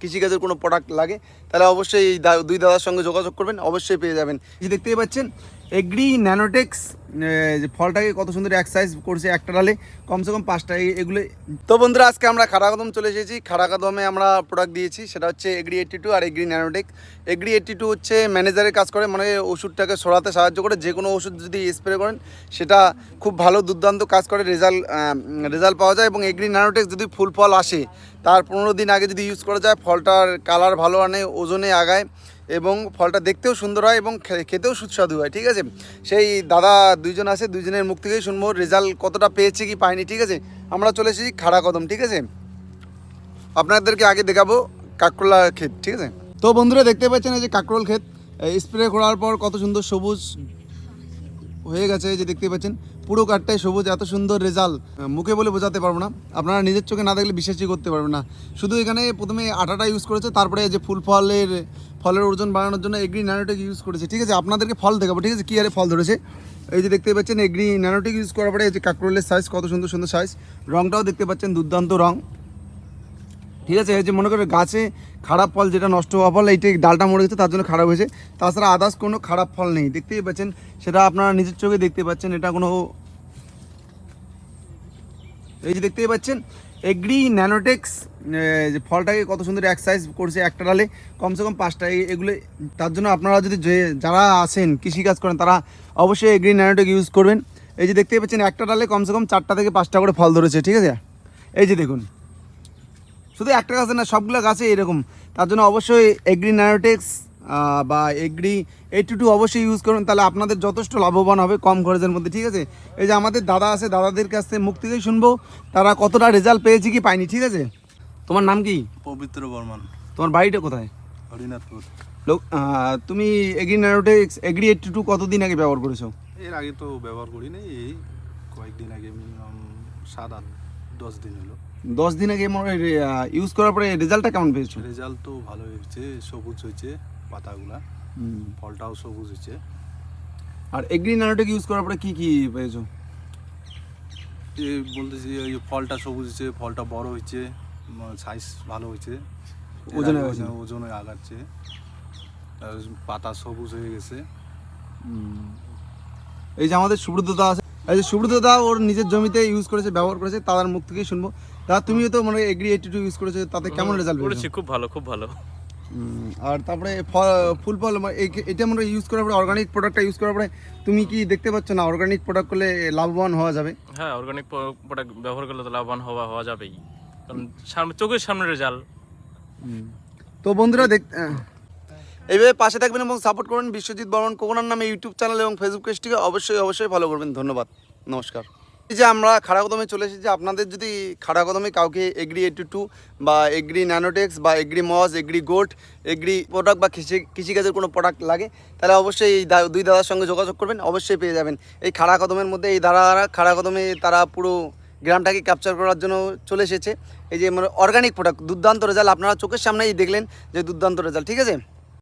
কৃষিকাজের কোনো প্রোডাক্ট লাগে, তাহলে অবশ্যই এই দুই দাদার সঙ্গে যোগাযোগ করবেন, অবশ্যই পেয়ে যাবেন। দেখতেই পাচ্ছেন এগ্রি ন্যানোটেক্স যে ফলটাকে কত সুন্দর এক্সারসাইজ করছে একটা ডালে, কমসে কম পাঁচটা এগুলো তো বন্ধুরা, আজকে আমরা খাড়াকদম চলে এসেছি। খাড়াকদমে আমরা প্রোডাক্ট দিয়েছি, সেটা হচ্ছে এগ্রি এইট্টি টু আর agri nanotex. Agri eighty two হচ্ছে ম্যানেজারের কাজ করে মানে ওষুধটাকে সরাতে সাহায্য করে, যে কোনো ওষুধ যদি স্প্রে করেন, সেটা খুব ভালো দুর্দান্ত কাজ করে রেজাল্ট রেজাল্ট পাওয়া যায়। এবং এগ্রি ন্যানোটেক্স যদি ফুল ফল আসে, তার পনেরো দিন আগে যদি ইউজ করা যায়, ফলটার কালার ভালো আনে, ওজনে আগায় এবং ফলটা দেখতেও সুন্দর হয় এবং খেতেও সুস্বাদু হয়, ঠিক আছে? সেই দাদা দুইজন আছে, দুইজনের মুখ থেকেই শুনব, রেজাল্ট কতটা পেয়েছে কি পায়নি ঠিক আছে? আমরা চলে এসেছি খাড়া কদম, ঠিক আছে? আপনাদেরকে আগে দেখাবো কাকরোলা ক্ষেত, ঠিক আছে? তো বন্ধুরা দেখতে পাচ্ছেন এই যে কাকরোল ক্ষেত স্প্রে করার পর কত সুন্দর সবুজ হয়ে গেছে, এই যে দেখতে পাচ্ছেন, পুরো কাঠটাই সবুজ, এত সুন্দর রেজাল্ট। মুখে বলে বোঝাতে পারব না, আপনারা নিজের চোখে না দেখলে বিশ্বাসই করতে পারবেন না। শুধু এখানে প্রথমে আটাটা ইউজ করেছে, তারপরে যে ফুল ফলের ফলের ওজন বাড়ানোর জন্য এগ্রি ন্যানোটেক ইউজ করেছে। ঠিক আছে, আপনাদেরকে ফল দেখাবো, ঠিক আছে? কী আরে ফল ধরেছে? এই যে দেখতে পাচ্ছেন, এগ্রি ন্যানোটেক ইউজ করার পরে এই যে কাকরোলের সাইজ কত সুন্দর সুন্দর সাইজ রংটাও দেখতে পাচ্ছেন, দুর্দান্ত রং। ঠিক আছে, এই যে মনে করে গাছে খারাপ ফল যেটা নষ্ট হওয়া ফল এইটা ডালটা মরে গেছে, তার জন্য খারাপ হয়েছে। তাছাড়া আদার্স কোনো খারাপ ফল নেই, দেখতেই পাচ্ছেন। সেটা আপনারা নিজের চোখে দেখতে পাচ্ছেন, এটা কোনো এই যে দেখতেই পাচ্ছেন এগ্রি ন্যানোটেক্স যে ফলটাকে কত সুন্দর এক্সারসাইজ করছে একটা ডালে, কমসে কম পাঁচটা এগুলো, তার জন্য আপনারা যদি যারা আছেন, কৃষিকাজ করেন, তারা অবশ্যই এগ্রি ন্যানোটেক ইউজ করবেন। এই যে দেখতেই পাচ্ছেন, একটা ডালে কমসে কম চারটা থেকে পাঁচটা করে ফল ধরেছে, ঠিক আছে? এই যে দেখুন। শুধু একটা গাছে না, সবগুলো গাছে এরকম। তার জন্য অবশ্যই এগ্রি ন্যানোটেক্স বা এগ্রি এইটু টু অবশ্যই ইউজ করুন তাহলে আপনাদের যথেষ্ট লাভবান হবে কম খরচের মধ্যে ঠিক আছে? এই যে আমাদের দাদা আছে দাদাদের কাছ থেকে মুখ থেকেই শুনব তারা কতটা রেজাল্ট পেয়েছে কি পায়নি ঠিক আছে? তোমার নাম কি? পবিত্র বর্মান। তোমার বাড়িটা কোথায়? হরিনাথপুর। লোক তুমি agri nanotex agri eighty two কতদিন আগে ব্যবহার করেছ? এর আগে তো ব্যবহার করি নাই এই কয়েকদিন আগে মিনিমাম সাত আট দশ দিন হলো। দশ দিন আগে ইউজ করার পরে রেজাল্টটা কেমন পেয়েছ? রেজাল্ট তো ভালো হয়েছে সবুজ হয়েছে। পাতাগুলা। ফলটাও সবুজ হয়েছে আর এগ্রি ন্যানোটেক ইউজ করার পরে কি কি পেয়েছ? বলতেছি ওই ফলটা সবুজ হয়েছে ফলটা বড় হয়েছে সাইজ ভালো ওজনে ওজনে আগাচ্ছে। পাতা সবুজ হয়ে গেছে। এই যে আমাদের সুব্রতদা আছে এই যে সুব্রতদা ওর নিজের জমিতে ইউজ করেছে ব্যবহার করেছে তাদের মুখ থেকেই শুনব। দাদা তুমিও তো মানে এগ্রি এইটি টু ইউজ করেছ তাতে কেমন রেজাল্ট করেছি খুব ভালো খুব ভালো। আর তারপরে ফুল ফল মানে এই- এটা আমরা ইউজ করার পরে অর্গানিক প্রোডাক্টটা ইউজ করার পরে তুমি কি দেখতে পাচ্ছ না? অর্গানিক প্রোডাক্ট করলে লাভবান হওয়া যাবে? হ্যাঁ অর্গানিক প্রোডাক্ট ব্যবহার করলে তো লাভবান হওয়া হওয়া যাবেই। কারণ সামনে চোখের সামনে রেজাল্ট। তো বন্ধুরা দেখ আহ, এইভাবে পাশে থাকবেন এবং সাপোর্ট করবেন বিশ্বজিৎ বর্মন কোকোনার নামে ইউটিউব চ্যানেল এবং ফেসবুক পেজটিকে অবশ্যই অবশ্যই ফলো করবেন। ধন্যবাদ। নমস্কার। যে আমরা খাড়াকদমে চলে এসেছি আপনাদের যদি খাড়াকদমে কাউকে এগ্রি এইটু টু বা এগ্রি ন্যানোটেক্স বা এগ্রি মজ এগ্রি গোল্ড এগ্রি প্রোডাক্ট বা কৃষি, কৃষিকাজের কোনো প্রোডাক্ট লাগে, তাহলে অবশ্যই এই দুই দাদার সঙ্গে যোগাযোগ করবেন, অবশ্যই পেয়ে যাবেন। এই খাড়াকদমের মধ্যে এই দাদারা খাড়াকদমে তারা পুরো গ্রামটাকে ক্যাপচার করার জন্য চলে এসেছে। এই যে মানে অর্গানিক প্রোডাক্ট দুর্দান্ত রেজাল্ট আপনারা চোখের সামনেই দেখলেন যে দুর্দান্ত রেজাল্ট ঠিক আছে?